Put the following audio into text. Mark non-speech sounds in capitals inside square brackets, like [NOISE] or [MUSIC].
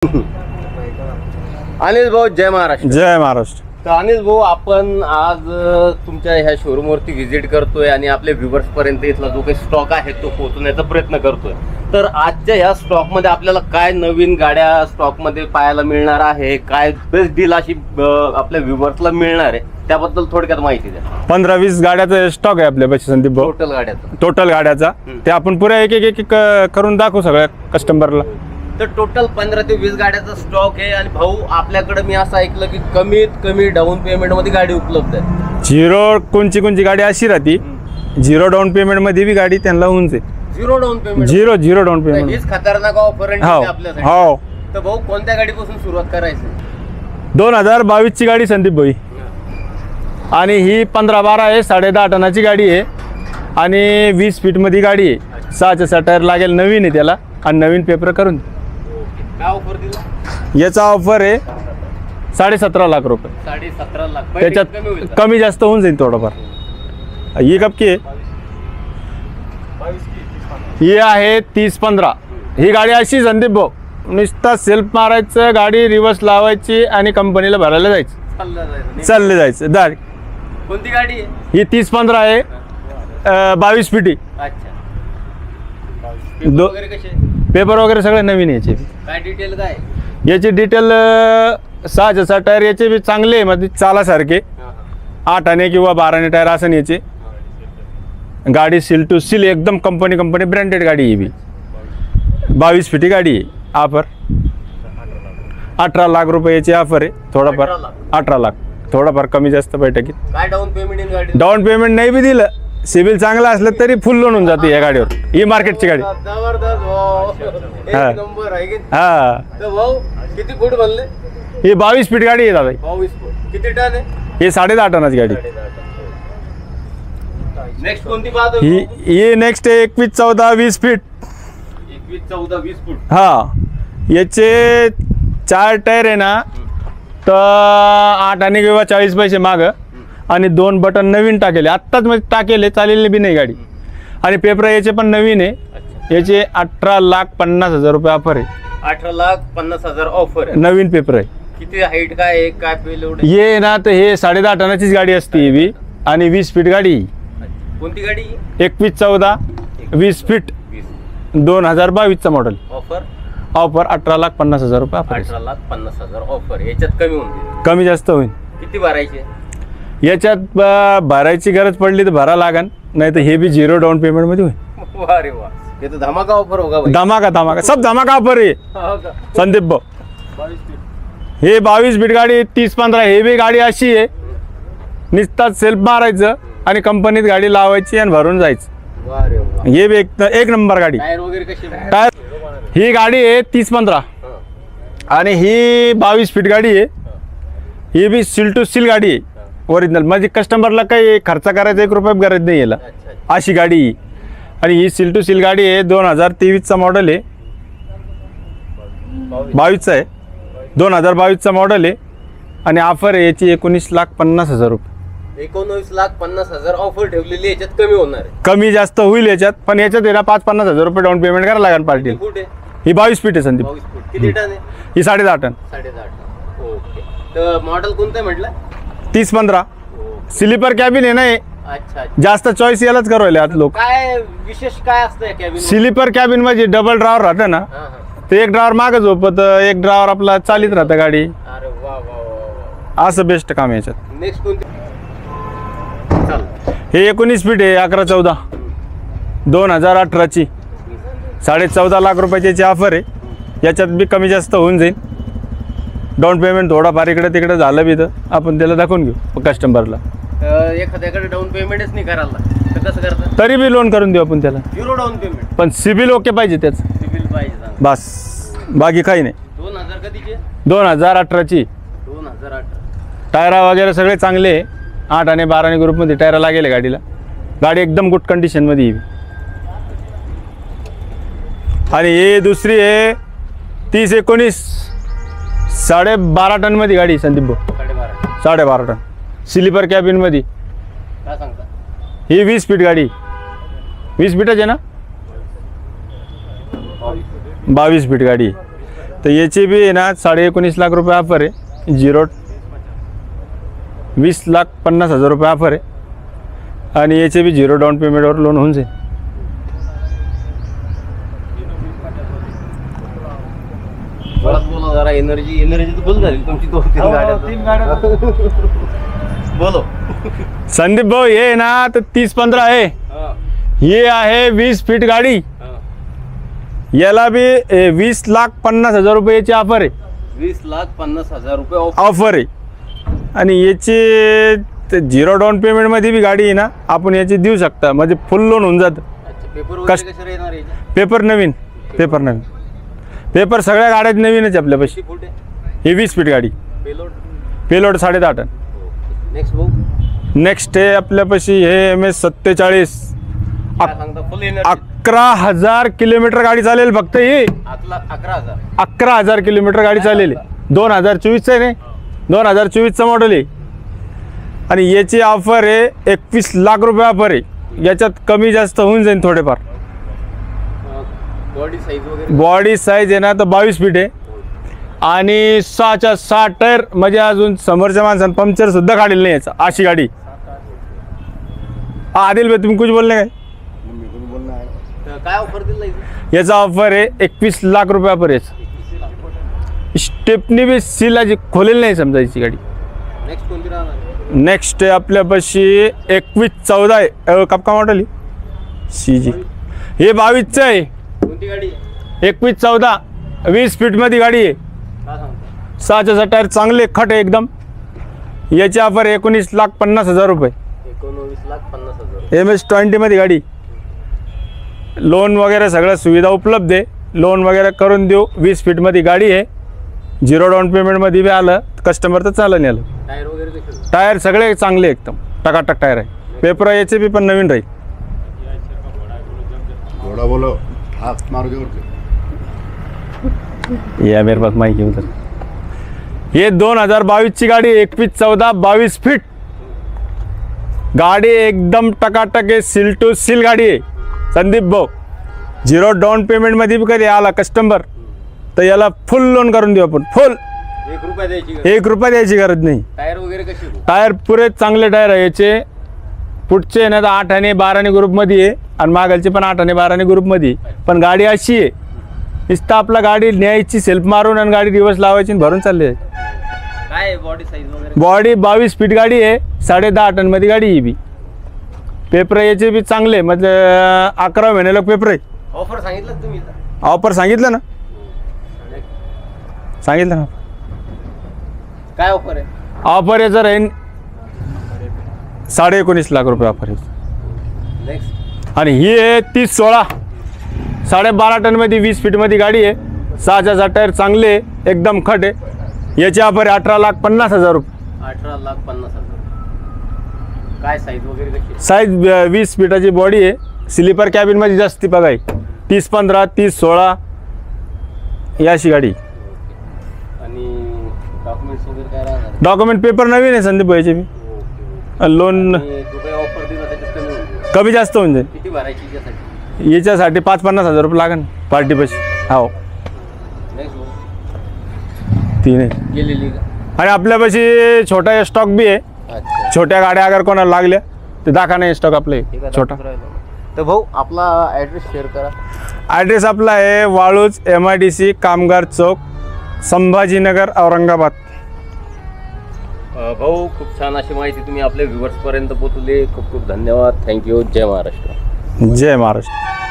[LAUGHS] अनिल भाऊ जय महाराष्ट्र. जय महाराष्ट्र. तर अनिल भाऊ आपण आज अ, तुमच्या ह्या शोरूम वरती व्हिजिट करतोय आणि आपल्या व्ह्युअर्स पर्यंत इथला जो काही स्टॉक आहे तो पोहोचवण्याचा प्रयत्न करतोय. तर आजच्या ह्या स्टॉकमध्ये आपल्याला काय नवीन गाड्या स्टॉकमध्ये पाहायला मिळणार आहे? काय बेस्ट डील अशी अ, आपल्या व्ह्युअर्सला मिळणार आहे? त्याबद्दल थोडक्यात माहिती द्या. पंधरा वीस गाड्याचा स्टॉक आहे आपल्यापाशी संदीप भाऊ. टोटल गाड्याचं. टोटल गाड्याचा. ते आपण पुऱ्या एक एक एक करून दाखवू सगळ्या कस्टमरला तर टोटल पंधरा ते वीस गाड्याचा स्टॉक आहे आणि भाऊ आपल्याकडे मी असं ऐकलं की कमीत कमी डाऊन पेमेंटमध्ये गाडी उपलब्ध आहे झिरो कोणची कोणची गाडी अशी राहती? झिरो डाऊन पेमेंटमध्ये बी गाडी त्यांना होऊन जाईल. Zero down payment zero zero down payment हीच खतरनाक ऑफर हो आपल्यासाठी. हो तर भाऊ कोणत्या गाडीपासून सुरुवात करायची? दोन हजार बावीसची गाडी संदीप भाई. आणि ही पंधरा बारा आहे साडे दहा टनाची गाडी आहे. आणि वीस फीटमध्ये गाडी आहे. सहाच्या सहा टायर लागेल नवीन आहे त्याला. आणि नवीन पेपर करून. दे. काय ऑफर दिला? याचा ऑफर आहे साडे सतरा लाख रुपये. साडे सतरा लाख त्याच्यात कमी जास्त होऊन जाईल थोडंफार. ही कपकी आहे? ही आहे तीस पंधरा. ही गाडी अशी संदीप भाऊ नुसता सेल्फ मारायचं गाडी रिवर्स लावायची आणि कंपनीला भरायला जायचं. चाललं जायचं. दार कोणती गाडी ही तीस पंधरा आहे बावीस फिटी अच्छा. दो- वगैरे कसे? पेपर वगैरे सगळे नवीन याचे. काय डिटेल काय? याची डिटेल सहाच्या सहा टायर याचे बी चांगले आहे म्हणजे चालासारखे. हा, हा. आठ आणे किंवा बाराने टायर असं याचे. गाडी सील टू सील एकदम कंपनी कंपनी ब्रँडेड गाडी आहे ही बी. बावीस फिटी गाडी आहे ऑफर अठरा लाख रुपयाची ऑफर आहे अठरा थोडाफार लाख. अठरा लाख. थोडाफार कमी जास्त बैठकीत. काय डाऊन पेमेंट इन गाडी डाऊन पेमेंट नाही बी दिलं. सिबिल चांगलं असलं तरी फुल लोन होऊन जाते या गाडीवर. ही मार्केटची गाडी. जबरदस्त भाऊ हा. एक नंबर आहे की? हा. तर भाऊ किती फूट बनले? ही बावीस फीट गाडी आहे दादा. बावीस फूट. किती टन आहे? ही साडे दहा टनाची गाडी. नेक्स्ट कोणती पाहतो ही ही नेक्स्ट आहे एकवीस चौदा वीस फीट. एकवीस चौदा वीस फूट. हा. याचे चार टायर आहे ना. तर आठ आणि किंवा चाळीस पैसे माग. आणि दोन बटन नवीन टाकेले. आत्ताच म्हणजे टाकेले चालेले बी नाही गाडी. आणि पेपर याचे पण नवीन आहे. याचे अठरा लाख पन्नास हजार रुपये ऑफर आहे. अठरा लाख पन्नास हजार ऑफर आहे. नवीन पेपर आहे. किती हाईट काय काय ये ना तर हे साडे दहा टनाचीच गाडी असते ही बी. आणि वीस फीट गाडी कोणती गाडी एकवीस चौदा वीस फीट दोन हजार बावीसचा मॉडेल ऑफर ऑफर अठरा लाख पन्नास हजार रुपये. अठरा लाख पन्नास हजार ऑफर याच्यात कमी होऊन जाईल. कमी जास्त होईल. किती भरायचे? याच्यात भरायची गरज पडली तर भरा लागन नाही तर हे बी झिरो डाऊन पेमेंटमध्ये होईल. वा हे तर धमाका ऑफर होगा भाई. धमाका धमाका. सब धमाका ऑफर आहे. हो का? संदीप भाऊ. बावीस. हे बावीस बीट गाडी तीस पंधरा हे बी गाडी अशी आहे. नुसताच सेल्फ मारायचं आणि कंपनीत गाडी लावायची आणि भरून जायचं. वा रे वा हे बी एक एक नंबर गाडी. टायर वगैरे कसे टायर ही गाडी आहे तीस पंधरा. आणि ही बावीस फीट गाडी आहे. ही. बी सील टू सील गाडी आहे. ओरिजिनल म्हणजे कस्टमरला काही खर्च करायचा एक रुपये गरज नाही याला. अशी गाडी. आहे. आणि ही सील टू सील गाडी आहे. दोन हजार तेवीसचा मॉडेल आहे. बावीस. बावीसचा आहे. दोन हजार बावीसचा मॉडेल आहे. आणि ऑफर आहे याची एकोणीस लाख पन्नास हजार रुपये. एकोणवीस लाख पन्नास हजार ऑफर ठेवलेली आहे, याच्यात कमी होणार आहे. कमी जास्त होईल याच्यात. पण याच्यात ना पाच पन्नास हजार रुपये डाऊन पेमेंट करायला लागेल फूट आहे? ही बावीस फीट आहे संदीप. बावीस फूट. किती टन आहे? ही साडे दहा टन. साडे दहा टन. ओके. तर मॉडेल कोणतं आहे म्हटलं? तीस पंधरा. स्लीपर कॅबिन आहे ना हे. अच्छा अच्छा. जास्त चॉईस यालाच करवले आज लोक. काय विशेष काय असतं या कॅबिन स्लीपर कॅबिन म्हणजे डबल ड्रावर राहतं ना. ते एक ड्रावर मागच झोपत एक ड्रावर आपला चालित राहतं गाडी. अरे वा वा वा वा असं बेस्ट काम आहे याच्यात. नेक्स्ट कोणती? चल. हे एकोणीस फीट आहे अकरा चौदा. दोन हजार अठराची. साडे चौदा लाख रुपयाची ऑफर आहे. याच्यात बी कमी जास्त होऊन जाईल. डाऊन पेमेंट थोडाफार इकडे तिकडे झालं बी तर आपण त्याला दाखवून घेऊ कस्टमरला अं, एखाद्याकडे डाऊन पेमेंटच नाही करायला तर कसं करतात तरी बी लोन करून देऊ आपण त्याला. झिरो डाऊन पेमेंट पण सिबिल ओके पाहिजे त्याचं. सिबिल पाहिजे चांगलं. बस. बाकी काही नाही. दोन हजार कधीचे? दोन हजार अठराची. दोन हजार अठरा. टायरा वगैरे सगळे चांगले आहे. आठ आणि बारा आणि ग्रुपमध्ये टायरा लागेल आहे गाडीला. गाडी एकदम गुड कंडिशनमध्ये येईल. आणि हे दुसरी आहे. तीस एकोणीस. साडे बारा टनमध्ये गाडी आहे संदीप भाऊ. साडेबारा. साडे बारा टन स्लीपर कॅबिनमध्ये काय सांगता? ही वीस फीट गाडी वीस फीटच आहे ना? बावीस. बावीस फीट गाडी आहे. तर याची बी आहे ना साडे एकोणीस लाख रुपये ऑफर आहे. झिरो वीस लाख पन्नास हजार रुपये ऑफर आहे. आणि याचे बी झिरो डाऊन पेमेंटवर लोन होऊन जाईल परत बोला जरा एनर्जी एनर्जी तर फुल झाली तुमची दोन तीन हो, गाड्या तीन गाड्या [LAUGHS] बोलो. संदीप भाऊ हे आहे ना तर तीस पंधरा आहे. हा, हे आहे वीस फीट गाडी. हा. याला बी ए, वीस लाख पन्नास हजार रुपयाची ऑफर आहे. वीस लाख पन्नास हजार रुपये ऑफ ऑफर आहे. आणि याची झिरो डाऊन पेमेंटमध्ये बी गाडी आहे ना आपण याची देऊ शकता. म्हणजे फुल लोन होऊन जातं. अच्छा पेपर कस्ट- वगैरे कसे येणार याचे? पेपर नवीन. पेपर नवीन. पेपर सगळ्या गाड्यात नवीनच आपल्यापाशी. ही वीस फीट गाडी. पेलोड. पेलोड साडेदहा टन. नेक्स्ट भाऊ नेक्स्ट आहे आपल्यापाशी हे एम एस सत्तेचाळीस. अकरा हजार किलोमीटर गाडी चालेल फक्त ही. अकरा हजार. किलोमीटर गाडी चाललेली दोन हजार चोवीसचं आहे नाही दोन हजार चोवीसचं मॉडेल आहे. आणि याची ऑफर आहे एकवीस लाख रुपये ऑफर आहे याच्यात कमी जास्त होऊन जाईल थोडेफार. बॉडी साईज वगैरे? बॉडी साईज आहे ना तर बावीस फीट आहे. आणि सहाच्या सहा टायर म्हणजे अजून समोरच्या माणसानं पंक्चर सुद्धा काढलेलं नाही याचा अशी गाडी. हा आदिल भाई तुम्ही कुछ बोलले काय? तर काय ऑफर दिला याचा ऑफर आहे एकवीस लाख रुपये ऑफर याचा स्टेपनी बी सीलाची खोलेली नाही समजा याची गाडी. नेक्स्ट कोणती राहणार नेक्स्ट आहे आपल्यापाशी एकवीस चौदा आहे. अ, कपका मॉडेल सी जी हे बावीसचं आहे. कोणती गाडी आहे? एकवीस चौदा वीस फीटमध्ये गाडी आहे. काय सांगता? सहाच्या सहा टायर चांगले खट आहे एकदम. याची ऑफर एकोणीस लाख पन्नास हजार रुपये. एकोणवीस लाख पन्नास हजार एम एस ट्वेंटीमध्ये गाडी. लोन वगैरे सगळ्या सुविधा उपलब्ध आहे. लोन वगैरे करून देऊ वीस फीटमध्ये गाडी आहे. झिरो डाऊन पेमेंटमध्ये बी आलं कस्टमर तर चालन याला टायर वगैरे कसे आहेत? टायर सगळे चांगले एकदम. टकाटक टायर आहे. पेपर याचे बी पण नवीन राहील. घोड़ा बोलो. या मेरे पास माहिती उधर। हे दोन हजार बावीसची गाडी एकवीस चौदा बावीस फीट। गाडी एकदम टकाटक आहे सील टू सील गाडी आहे संदीप भाऊ झिरो डाऊन पेमेंटमध्ये बी कधी आला कस्टमर तर याला फुल लोन करून देऊ आपण फुल एक रुपया द्यायची का? एक रुपया द्यायची गरज नाही. टायर वगैरे? टायर पुरे चांगले टायर आहे याचे. पुढचे ना तर आठ आणि बाराने ग्रुपमध्ये आहे. आणि मागालचे पण आठ आणि बाराने ग्रुपमध्ये. पण गाडी अशी आहे. नुसतं आपला गाडी न्यायची सेल्फ मारून आणि गाडी रिवर्स लावायची आणि भरून चालली आहे. काय बॉडी साईज वगैरे? बॉडी बावीस फीट गाडी आहे. साडे दहा टनमध्ये गाडी आहे ही बी. पेपर याचे बी चांगले म्हणजे अकरा महिन्याला पेपर आहे. ऑफर सांगितलं का तुम्ही? ऑफर सांगितलं ना? सांगितलं ना? काय ऑफर आहे? ऑफर याचं राहीन साडे एकोणीस लाख रुपये ऑफर आहे. नेक्स्ट आणि ही आहे तीस सोळा. साडेबारा टनमध्ये वीस फीटमध्ये गाडी आहे. सहाच्या सहा टायर चांगले आहे एकदम खट आहे. याची ऑफर आहे अठरा लाख पन्नास हजार रुपये. अठरा लाख पन्नास हजार. काय साईज वगैरे आहे? साईज वीस फीटाची बॉडी आहे. स्लीपर कॅबिनमध्ये जास्ती बघाय तीस पंधरा तीस सोळा. ही अशी गाडी. आणि डॉक्युमेंट पेपर नवीन आहे संदीप भाईचे मी लोन आणि कमी जास्त होऊन जाईल. याच्यासाठी? पाच पन्नास हजार रुपये लागेल पार्टी पैसे. हो. तीन का? आणि आपल्यापाशी छोटा स्टॉक बी आहे. छोट्या गाड्या अगर कोणाला लागल्या तर दाखा नाही स्टॉक आपले. छोटा. तर भाऊ आपला ॲड्रेस शेअर करा. ॲड्रेस आपला आहे Waluj M I D C Kamgar Chowk Sambhajinagar Aurangabad. भाऊ खूप छान अशी माहिती तुम्ही आपल्या व्ह्युअर्सपर्यंत पोहोचवली. खूप खूप धन्यवाद. थँक्यू जय महाराष्ट्र. जय महाराष्ट्र.